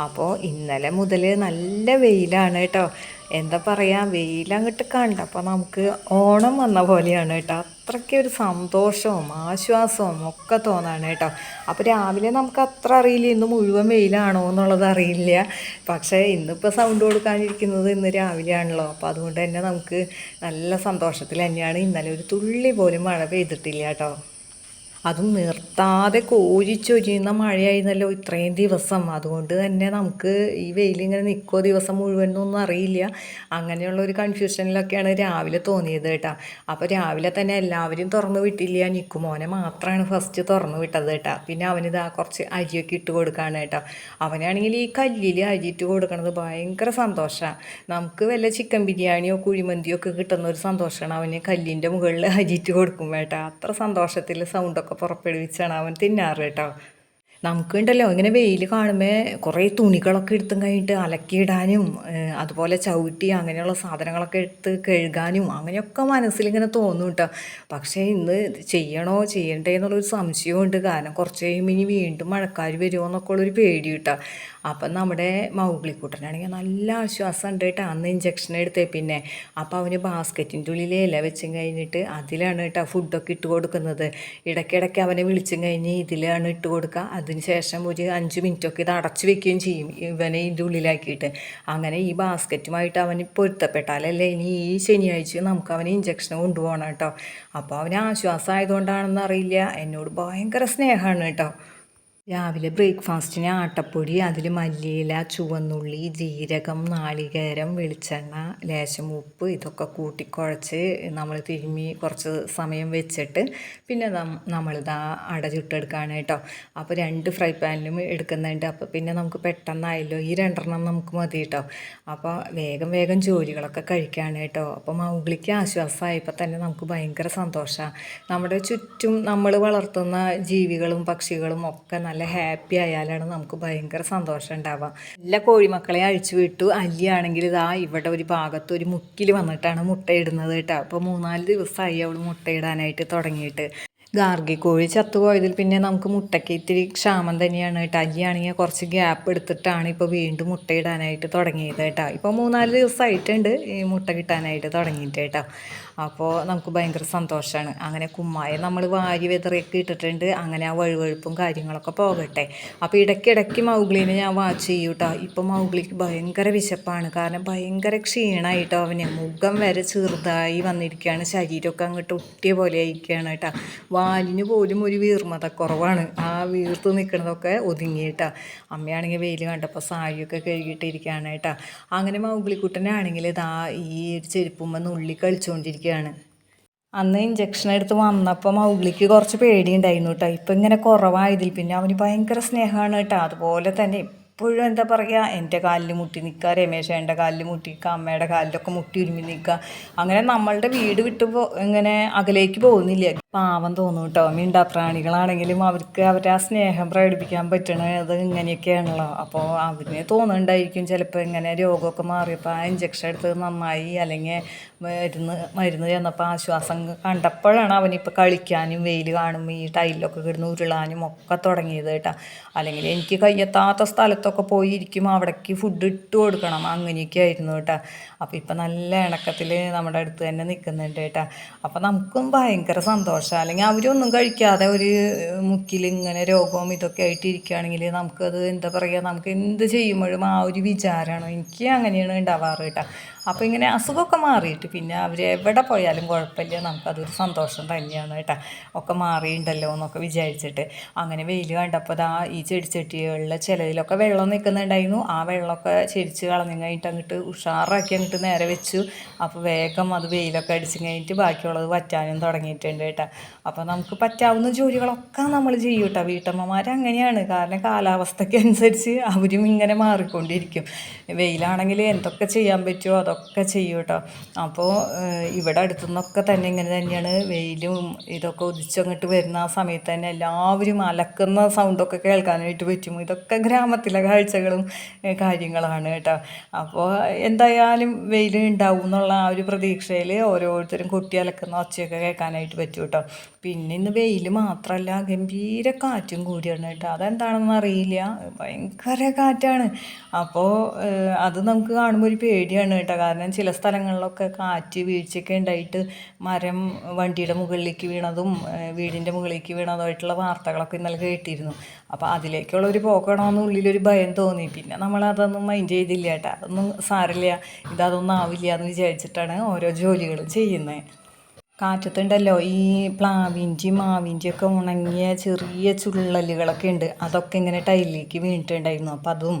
അപ്പോൾ ഇന്നലെ മുതൽ നല്ല വെയിലാണ് കേട്ടോ. എന്താ പറയുക വെയിലങ്ങോട്ട് കണ്ടപ്പോൾ നമുക്ക് ഓണം വന്ന പോലെയാണ് കേട്ടോ. അത്രയ്ക്ക് ഒരു സന്തോഷവും ആശ്വാസവും ഒക്കെ തോന്നാണ് കേട്ടോ. അപ്പോൾ രാവിലെ നമുക്ക് അത്ര അറിയില്ല ഇന്ന് മുഴുവൻ വെയിലാണോ എന്നുള്ളത് അറിയില്ല. പക്ഷേ ഇന്നിപ്പോൾ സൗണ്ട് കൊടുക്കാനിരിക്കുന്നത് ഇന്ന് രാവിലെയാണല്ലോ. അപ്പോൾ അതുകൊണ്ട് തന്നെ നമുക്ക് നല്ല സന്തോഷത്തിൽ തന്നെയാണ് ഇന്നലെ ഒരു തുള്ളി പോലും മഴ പെയ്തിട്ടില്ല കേട്ടോ. അതും നിർത്താതെ കോരിച്ചൊരിയുന്ന മഴയായിരുന്നല്ലോ ഇത്രയും ദിവസം. അതുകൊണ്ട് തന്നെ നമുക്ക് ഈ വെയിലിങ്ങനെ നിൽക്കോ ദിവസം മുഴുവൻ എന്നൊന്നും അറിയില്ല. അങ്ങനെയുള്ള ഒരു കൺഫ്യൂഷനിലൊക്കെയാണ് രാവിലെ തോന്നിയത് കേട്ടോ. അപ്പോൾ രാവിലെ തന്നെ എല്ലാവരും തുറന്നു വിട്ടില്ല. നിൽക്കുമോനെ മാത്രമാണ് ഫസ്റ്റ് തുറന്നു വിട്ടത് കേട്ടോ. പിന്നെ അവനിതാ കുറച്ച് അരിയൊക്കെ ഇട്ട് കൊടുക്കുകയാണ് കേട്ടോ. അവനാണെങ്കിൽ ഈ കല്ലിൽ അരി ഇട്ട് ഭയങ്കര സന്തോഷമാണ് നമുക്ക് വല്ല ചിക്കൻ ബിരിയാണിയോ കുഴിമന്തിയോ ഒക്കെ കിട്ടുന്ന ഒരു സന്തോഷമാണ് അവന് കല്ലിന്റെ മുകളിൽ അരിയിട്ട് കൊടുക്കും കേട്ടോ. അത്ര സന്തോഷത്തിൽ സൗണ്ടൊക്കെ പുറപ്പെടുവിച്ചാണ് അവൻ തിന്നാറ് കേട്ടോ. നമുക്കുണ്ടല്ലോ ഇങ്ങനെ വെയിൽ കാണുമ്പോൾ കുറേ തുണികളൊക്കെ എടുത്തും കഴിഞ്ഞിട്ട് അലക്കിയിടാനും അതുപോലെ ചവിട്ടി അങ്ങനെയുള്ള സാധനങ്ങളൊക്കെ എടുത്ത് കഴുകാനും അങ്ങനെയൊക്കെ മനസ്സിലിങ്ങനെ തോന്നും കേട്ടോ പക്ഷേ ഇന്ന് ചെയ്യണോ ചെയ്യണ്ടേ എന്നുള്ളൊരു സംശയമുണ്ട് കാരണം കുറച്ച് കഴിയുമ്പോൾ ഇനി വീണ്ടും മഴക്കാർ വരുമോ എന്നൊക്കെ ഉള്ളൊരു പേടി കേട്ടോ അപ്പം നമ്മുടെ മൗഗ്ലിക്കുട്ടനാണെങ്കിൽ നല്ല ആശ്വാസം ഉണ്ട് കേട്ടോ അന്ന് ഇഞ്ചക്ഷൻ എടുത്തേ പിന്നെ. അപ്പോൾ അവന് ബാസ്ക്കറ്റിന്റെ ഉള്ളിൽ ഇല വെച്ചും കഴിഞ്ഞിട്ട് അതിലാണ് കേട്ടോ ഫുഡൊക്കെ ഇട്ട് കൊടുക്കുന്നത്. ഇടയ്ക്കിടയ്ക്ക് അവനെ വിളിച്ചും കഴിഞ്ഞ് ഇതിലാണ് ഇട്ട് കൊടുക്കുക. അതിന് ശേഷം ഒരു അഞ്ച് മിനിറ്റൊക്കെ ഇത് അടച്ചു വെക്കുകയും ചെയ്യും ഇവനെ ഇതിന്റെ ഉള്ളിലാക്കിയിട്ട്. അങ്ങനെ ഈ ബാസ്ക്കറ്റുമായിട്ട് അവന് പൊരുത്തപ്പെട്ടാലല്ലേ ഇനി ഈ ശനിയാഴ്ച നമുക്ക് അവന് ഇഞ്ചക്ഷൻ കൊണ്ടുപോകണം കേട്ടോ. അപ്പോൾ അവന് ആശ്വാസമായതുകൊണ്ടാണെന്ന് അറിയില്ല. എന്നോട് ഭയങ്കര സ്നേഹമാണ് കേട്ടോ. രാവിലെ ബ്രേക്ക്ഫാസ്റ്റിന് ആട്ടപ്പൊടി അതിൽ മല്ലിയില ചുവന്നുള്ളി ജീരകം നാളികേരം വെളിച്ചെണ്ണ ലേശം ഉപ്പ് ഇതൊക്കെ കൂട്ടിക്കുഴച്ച് നമ്മൾ തിരുമ്മി കുറച്ച് സമയം വെച്ചിട്ട് പിന്നെ നമ്മളിതാ അട ചുട്ടെടുക്കുകയാണ് കേട്ടോ. അപ്പോൾ രണ്ട് ഫ്രൈ പാനിലും എടുക്കുന്നുണ്ട്. അപ്പോൾ പിന്നെ നമുക്ക് പെട്ടെന്നായല്ലോ ഈ രണ്ടെണ്ണം നമുക്ക് മതി കേട്ടോ. അപ്പോൾ വേഗം വേഗം ജോലികളൊക്കെ കഴിക്കുകയാണ് കേട്ടോ. അപ്പോൾ മൗഗ്ലിക്ക് ആശ്വാസമായപ്പോൾ തന്നെ നമുക്ക് ഭയങ്കര സന്തോഷമാണ് നമ്മുടെ ചുറ്റും നമ്മൾ വളർത്തുന്ന ജീവികളും പക്ഷികളും ഒക്കെ നല്ല ഹാപ്പി ആയാലാണ് നമുക്ക് ഭയങ്കര സന്തോഷം ഉണ്ടാവുക. എല്ലാ കോഴിമക്കളെ അഴിച്ചു വിട്ടു. അല്ലിയാണെങ്കിൽ ഇതാ ഇവിടെ ഒരു ഭാഗത്ത് ഒരു മുക്കിൽ വന്നിട്ടാണ് മുട്ടയിടുന്നത് കേട്ടോ. അപ്പോൾ മൂന്നാൽ ദിവസമായി അവൾ മുട്ടയിടാനായിട്ട് തുടങ്ങിയിട്ട്. ഗാർഗി കോഴി ചത്തുപോയതിൽ പിന്നെ നമുക്ക് മുട്ടയ്ക്ക് ഇത്തിരി ക്ഷാമം തന്നെയാണ് കേട്ടോ. അല്ലിയാണെങ്കിൽ കുറച്ച് ഗ്യാപ്പ് എടുത്തിട്ടാണ് ഇപ്പോൾ വീണ്ടും മുട്ടയിടാനായിട്ട് തുടങ്ങിയത് കേട്ടോ. ഇപ്പോൾ മൂന്നാൽ ദിവസമായിട്ടുണ്ട് ഈ മുട്ട കിട്ടാനായിട്ട് തുടങ്ങിയിട്ട് കേട്ടോ. അപ്പോൾ നമുക്ക് ഭയങ്കര സന്തോഷമാണ് അങ്ങനെ കുമ്മായ നമ്മൾ വാരി വെതറിയൊക്കെ ഇട്ടിട്ടുണ്ട്. അങ്ങനെ ആ വഴുവഴുപ്പും കാര്യങ്ങളൊക്കെ പോകട്ടെ. അപ്പോൾ ഇടയ്ക്കിടയ്ക്ക് മൗഗ്ലീനെ ഞാൻ വാച്ച് ചെയ്യൂ കേട്ടോ ഇപ്പോൾ മൗഗ്ലിക്ക് ഭയങ്കര വിശപ്പാണ്. കാരണം ഭയങ്കര ക്ഷീണമായിട്ടോ അവന്. മുഖം വരെ ചെറുതായി വന്നിരിക്കുകയാണ് ശരീരമൊക്കെ അങ്ങോട്ട് ഒട്ടിയ പോലെ ആയിരിക്കുകയാണ് കേട്ടോ. വാലിന് പോലും ഒരു വീർമത കുറവാണ് ആ വീർത്ത് നിൽക്കുന്നതൊക്കെ ഒതുങ്ങിയിട്ടാ. അമ്മയാണെങ്കിൽ വെയിൽ കണ്ടപ്പോൾ സാരിയൊക്കെ കഴുകിയിട്ടിരിക്കുകയാണ് കേട്ടോ. അങ്ങനെ മൗഗ്ലിക്കുട്ടനാണെങ്കിൽ ഇതാ ഈ ചെരുപ്പുമ്പോൾ നുള്ളി നുള്ളി കളിച്ചുകൊണ്ടിരിക്കുകയാണ് അന്ന് ഇഞ്ചക്ഷൻ എടുത്ത് വന്നപ്പം മൗഗ്ലിക്ക് കുറച്ച് പേടിയുണ്ടായിരുന്നു കേട്ടോ. ഇപ്പം ഇങ്ങനെ കുറവായതിൽ പിന്നെ അവന് ഭയങ്കര സ്നേഹമാണ് കേട്ടോ. അതുപോലെ തന്നെ എപ്പോഴും എന്താ പറയുക എന്റെ കാലിൽ മുട്ടി നിൽക്കുക രമേശേന്റെ കാലിൽ മുട്ടി നിൽക്കുക അമ്മയുടെ കാലിലൊക്കെ മുട്ടി ഉരുമി നിൽക്കുക. അങ്ങനെ നമ്മളുടെ വീട് വിട്ടുപോ ഇങ്ങനെ അകലേക്ക് പോകുന്നില്ല. പാവം തോന്നും കേട്ടോ മിണ്ടാപ്രാണികളാണെങ്കിലും അവർക്ക് അവരുടെ ആ സ്നേഹം പ്രകടിപ്പിക്കാൻ പറ്റണത് ഇങ്ങനെയൊക്കെയാണല്ലോ. അപ്പോൾ അവന് തോന്നുന്നുണ്ടായിരിക്കും ചിലപ്പോൾ ഇങ്ങനെ രോഗമൊക്കെ മാറിയപ്പോൾ ആ ഇഞ്ചക്ഷൻ എടുത്തത് നന്നായി അല്ലെങ്കിൽ മരുന്ന് മരുന്ന് ചെന്നപ്പോൾ ആശ്വാസം കണ്ടപ്പോഴാണ് അവനിപ്പോൾ കളിക്കാനും വെയിൽ കാണും ഈ ടൈലൊക്കെ കിടന്ന് ഉരുളാനും ഒക്കെ തുടങ്ങിയത് കേട്ടോ. അല്ലെങ്കിൽ എനിക്ക് കയ്യെത്താത്ത സ്ഥലത്തൊക്കെ പോയി ഇരിക്കും അവിടേക്ക് ഫുഡ് ഇട്ട് കൊടുക്കണം അങ്ങനെയൊക്കെ ആയിരുന്നു കേട്ടോ. അപ്പോൾ ഇപ്പം നല്ല ഇണക്കത്തിൽ നമ്മുടെ അടുത്ത് തന്നെ നിൽക്കുന്നുണ്ട് കേട്ടോ. അപ്പോൾ നമുക്കും ഭയങ്കര സന്തോഷം. അല്ലെങ്കിൽ അവരൊന്നും കഴിക്കാതെ ഒരു മുക്കിൽ ഇങ്ങനെ രോഗവും ഇതൊക്കെ ആയിട്ട് ഇരിക്കുകയാണെങ്കിൽ നമുക്കത് എന്താ പറയുക നമുക്ക് എന്ത് ചെയ്യുമ്പോഴും ആ ഒരു വിചാരമാണ്. എനിക്ക് അങ്ങനെയാണ് ഉണ്ടാവാറ് കേട്ടോ. അപ്പോൾ ഇങ്ങനെ അസുഖമൊക്കെ മാറിയിട്ട് പിന്നെ അവർ എവിടെ പോയാലും കുഴപ്പമില്ല. നമുക്കതൊരു സന്തോഷം തന്നെയാണ് കേട്ടോ. ഒക്കെ മാറിയിട്ടുണ്ടല്ലോ എന്നൊക്കെ വിചാരിച്ചിട്ട്. അങ്ങനെ വെയിൽ കണ്ടപ്പോൾ ദാ ഈ ചെടിച്ചട്ടികളിലെ ചിലതിലൊക്കെ വെള്ളം നിൽക്കുന്നുണ്ടായിരുന്നു. ആ വെള്ളമൊക്കെ ചെരിച്ച് കളഞ്ഞു കഴിഞ്ഞിട്ട് അങ്ങോട്ട് ഉഷാറാക്കി അങ്ങോട്ട് നേരെ വെച്ചു. അപ്പോൾ വേഗം അത് വെയിലൊക്കെ അടിച്ചു കഴിഞ്ഞിട്ട് ബാക്കിയുള്ളത് വറ്റാനും തുടങ്ങിയിട്ടുണ്ട് കേട്ടോ. അപ്പോൾ നമുക്ക് പറ്റാവുന്ന ജോലികളൊക്കെ നമ്മൾ ചെയ്യും കേട്ടോ. വീട്ടമ്മമാർ അങ്ങനെയാണ്. കാരണം കാലാവസ്ഥയ്ക്ക് അനുസരിച്ച് അവരും ഇങ്ങനെ മാറിക്കൊണ്ടിരിക്കും. വെയിലാണെങ്കിൽ എന്തൊക്കെ ചെയ്യാൻ പറ്റുമോ? അതൊക്കെ അതൊക്കെ ചെയ്യും കേട്ടോ അപ്പോൾ ഇവിടെ അടുത്തുനിന്നൊക്കെ തന്നെ ഇങ്ങനെ തന്നെയാണ് വെയിലും ഇതൊക്കെ ഉദിച്ചങ്ങോട്ട് വരുന്ന ആ സമയത്ത് തന്നെ എല്ലാവരും അലക്കുന്ന സൗണ്ടൊക്കെ കേൾക്കാനായിട്ട് പറ്റും. ഇതൊക്കെ ഗ്രാമത്തിലെ കാഴ്ചകളും കാര്യങ്ങളാണ് കേട്ടോ. അപ്പോൾ എന്തായാലും വെയിൽ ഉണ്ടാവും എന്നുള്ള ആ ഒരു പ്രതീക്ഷയിൽ ഓരോരുത്തരും കുട്ടി അലക്കുന്ന ഒച്ചയൊക്കെ കേൾക്കാനായിട്ട് പറ്റും കേട്ടോ പിന്നെ ഇന്ന് വെയിൽ മാത്രമല്ല ഗംഭീര കാറ്റും കൂടിയാണ് കേട്ടോ. അതെന്താണെന്ന് അറിയില്ല. ഭയങ്കര കാറ്റാണ്. അപ്പോൾ അത് നമുക്ക് കാണുമ്പോൾ ഒരു പേടിയാണ് കേട്ടോ. കാരണം ചില സ്ഥലങ്ങളിലൊക്കെ കാറ്റ് വീഴ്ചയൊക്കെ ഉണ്ടായിട്ട് മരം വണ്ടിയുടെ മുകളിലേക്ക് വീണതും വീടിന്റെ മുകളിലേക്ക് വീണതുമായിട്ടുള്ള വാർത്തകളൊക്കെ ഇന്നലെ കേട്ടിരുന്നു. അപ്പോൾ അതിലേക്കുള്ള ഒരു പോക്കണമെന്ന് ഉള്ളിലൊരു ഭയം തോന്നി. പിന്നെ നമ്മൾ അതൊന്നും മൈൻഡ് ചെയ്തില്ല കേട്ടോ. അതൊന്നും സാരില്ല ഇതൊന്നും ആവില്ല എന്ന് വിചാരിച്ചിട്ടാണ് ഓരോ ജോലികളും ചെയ്യുന്നത് കാറ്റത്തുണ്ടല്ലോ. ഈ പ്ലാവിന്റെയും മാവിന്റെ ഒക്കെ ഉണങ്ങിയ ചെറിയ ചുള്ളലുകളൊക്കെ ഉണ്ട്. അതൊക്കെ ഇങ്ങനെ ടൈലിലേക്ക് വീണിട്ടുണ്ടായിരുന്നു. അപ്പം അതും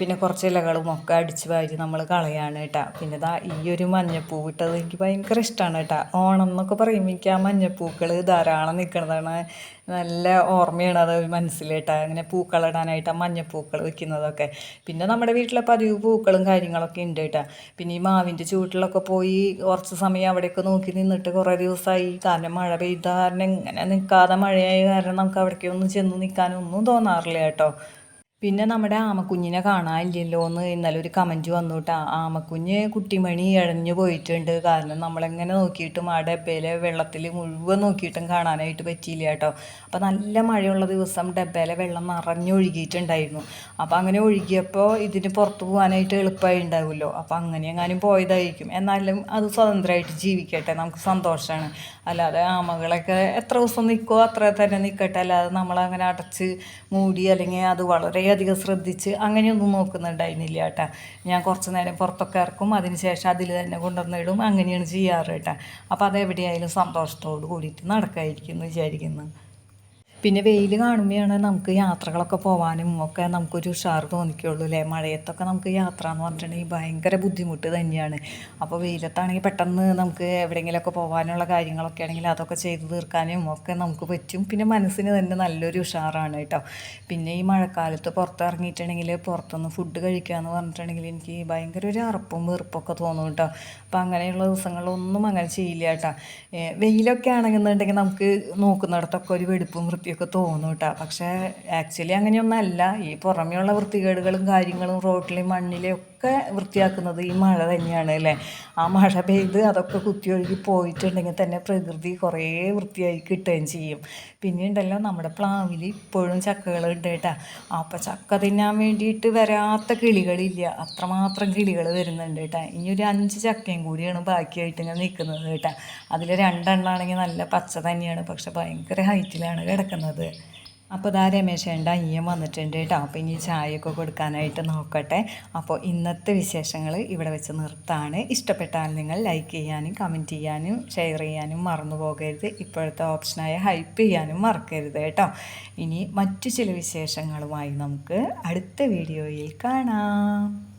പിന്നെ കുറച്ച് ഇലകളും ഒക്കെ അടിച്ച് വാരി നമ്മൾ കളയാണ് കേട്ടോ. പിന്നെ ഇതാ ഈ ഒരു മഞ്ഞപ്പൂ ഇട്ടത് എനിക്ക് ഭയങ്കര ഇഷ്ടമാണ് കേട്ടോ. ഓണം എന്നൊക്കെ പറയുമ്പോൾ എനിക്ക് ആ മഞ്ഞപ്പൂക്കൾ ധാരാളം നിൽക്കുന്നതാണ്. നല്ല ഓർമ്മയാണ് അത് മനസ്സിൽ കേട്ടോ. അങ്ങനെ പൂക്കളിടാനായിട്ട് ആ മഞ്ഞപ്പൂക്കൾ വെക്കുന്നതൊക്കെ. പിന്നെ നമ്മുടെ വീട്ടിലെ പതിവ് പൂക്കളും കാര്യങ്ങളൊക്കെ ഉണ്ട് കേട്ടോ. പിന്നെ ഈ മാവിന്റെ ചൂട്ടിലൊക്കെ പോയി കുറച്ച് സമയം അവിടെയൊക്കെ നോക്കി നിന്നിട്ട് കുറേ ദിവസമായി കാരണം മഴ പെയ്ത കാരണം ഇങ്ങനെ നിൽക്കാതെ മഴയായ കാരണം നമുക്ക് അവിടേക്കൊന്നും ചെന്ന് നിൽക്കാനൊന്നും തോന്നാറില്ല കേട്ടോ. പിന്നെ നമ്മുടെ ആമക്കുഞ്ഞിനെ കാണാനില്ലല്ലോ എന്ന് ഇന്നലെ ഒരു കമന്റ് വന്നു ആമക്കുഞ്ഞ് കുട്ടിമണി ഇഴഞ്ഞു പോയിട്ടുണ്ട്. കാരണം നമ്മളെങ്ങനെ നോക്കിയിട്ടും ആ ഡബ്ബയിലെ വെള്ളത്തിൽ മുഴുവൻ നോക്കിയിട്ടും കാണാനായിട്ട് പറ്റിയില്ല കേട്ടോ. അപ്പോൾ നല്ല മഴയുള്ള ദിവസം ഡബ്ബയിലെ വെള്ളം നിറഞ്ഞൊഴുകിയിട്ടുണ്ടായിരുന്നു. അപ്പോൾ അങ്ങനെ ഒഴുകിയപ്പോൾ ഇതിന് പുറത്ത് പോകാനായിട്ട് എളുപ്പമായി ഉണ്ടാവുമല്ലോ അപ്പോൾ അങ്ങനെ എങ്ങാനും പോയതായിരിക്കും. എന്നാലും അത് സ്വതന്ത്രമായിട്ട് ജീവിക്കട്ടെ. നമുക്ക് സന്തോഷമാണ് അല്ലാതെ ആമകളൊക്കെ എത്ര ദിവസം നിൽക്കുമോ അത്ര തന്നെ നിൽക്കട്ടെ അല്ലാതെ നമ്മളങ്ങനെ അടച്ച് മൂടി അല്ലെങ്കിൽ അത് വളരെയധികം ശ്രദ്ധിച്ച് അങ്ങനെയൊന്നും നോക്കുന്നുണ്ടായിരുന്നില്ല കേട്ടാ. ഞാൻ കുറച്ച് നേരം പുറത്തൊക്കെ ഇറക്കും അതിനുശേഷം അതിൽ തന്നെ കൊണ്ടുവന്നിടും അങ്ങനെയാണ് ചെയ്യാറ് കേട്ടാ. അപ്പോൾ അതെവിടെയായാലും സന്തോഷത്തോട് കൂടിയിട്ട് നടക്കായിരിക്കും എന്ന് വിചാരിക്കുന്നു. പിന്നെ വെയിൽ കാണുമ്പോഴാണ് നമുക്ക് യാത്രകളൊക്കെ പോകാനും ഒക്കെ നമുക്കൊരു ഉഷാർ തോന്നിക്കുള്ളൂ അല്ലേ? മഴയത്തൊക്കെ നമുക്ക് യാത്ര എന്ന് പറഞ്ഞിട്ടുണ്ടെങ്കിൽ ഭയങ്കര ബുദ്ധിമുട്ട് തന്നെയാണ്. അപ്പോൾ വെയിലത്താണെങ്കിൽ പെട്ടെന്ന് നമുക്ക് എവിടെയെങ്കിലുമൊക്കെ പോകാനുള്ള കാര്യങ്ങളൊക്കെ ആണെങ്കിൽ അതൊക്കെ ചെയ്ത് തീർക്കാനും ഒക്കെ നമുക്ക് പറ്റും. പിന്നെ മനസ്സിന് തന്നെ നല്ലൊരു ഉഷാറാണ് കേട്ടോ. പിന്നെ ഈ മഴക്കാലത്ത് പുറത്തിറങ്ങിയിട്ടുണ്ടെങ്കിൽ പുറത്തുനിന്ന് ഫുഡ് കഴിക്കുക എന്ന് പറഞ്ഞിട്ടുണ്ടെങ്കിൽ എനിക്ക് ഭയങ്കര ഒരു അറപ്പും വെറുപ്പൊക്കെ തോന്നും കേട്ടോ. അപ്പോൾ അങ്ങനെയുള്ള ദിവസങ്ങളിലൊന്നും അങ്ങനെ ചെയ്യില്ല കേട്ടോ. വെയിലൊക്കെ ആണെന്നുണ്ടെങ്കിൽ നമുക്ക് നോക്കുന്നിടത്തൊക്കെ ഒരു വെടുപ്പും വൃത്തിയൊക്കെ തോന്നും കേട്ടോ. പക്ഷേ ആക്ച്വലി അങ്ങനെയൊന്നല്ല ഈ പുറമേയുള്ള വൃത്തികേടുകളും കാര്യങ്ങളും റോട്ടിലെയും മണ്ണിലെയും ഒക്കെ വൃത്തിയാക്കുന്നത് ഈ മഴ തന്നെയാണ് അല്ലേ? ആ മഴ പെയ്ത് അതൊക്കെ കുത്തിയൊഴുകി പോയിട്ടുണ്ടെങ്കിൽ തന്നെ പ്രകൃതി കുറേ വൃത്തിയായി കിട്ടുകയും ചെയ്യും. പിന്നെ ഉണ്ടല്ലോ നമ്മുടെ പ്ലാവിൽ ഇപ്പോഴും ചക്കകളുണ്ട് കേട്ടോ. അപ്പോൾ ചക്ക തിന്നാൻ വേണ്ടിയിട്ട് വരാത്ത കിളികളില്ല. അത്രമാത്രം കിളികൾ വരുന്നുണ്ട് കേട്ടോ. ഇനി ഒരു അഞ്ച് ചക്കയും കൂടിയാണ് ബാക്കിയായിട്ട് ഇങ്ങനെ നിൽക്കുന്നത് കേട്ടോ. അതിൽ രണ്ടെണ്ണമാണെങ്കിൽ നല്ല പച്ച തന്നെയാണ്. പക്ഷെ ഭയങ്കര ഹൈറ്റിലാണ് കിടക്കുന്നത്. അപ്പോൾ ഇതാ രമേശേണ്ട അയ്യം വന്നിട്ടുണ്ട് കേട്ടോ. അപ്പോൾ ഇനി ചായയൊക്കെ കൊടുക്കാനായിട്ട് നോക്കട്ടെ. അപ്പോൾ ഇന്നത്തെ വിശേഷങ്ങൾ ഇവിടെ വെച്ച് നിർത്താണ്. ഇഷ്ടപ്പെട്ടാൽ നിങ്ങൾ ലൈക്ക് ചെയ്യാനും കമന്റ് ചെയ്യാനും ഷെയർ ചെയ്യാനും മറന്നു പോകരുത്. ഇപ്പോഴത്തെ ഓപ്ഷനായ ഹൈപ്പ് ചെയ്യാനും മറക്കരുത് കേട്ടോ. ഇനി മറ്റു ചില വിശേഷങ്ങളുമായി നമുക്ക് അടുത്ത വീഡിയോയിൽ കാണാം.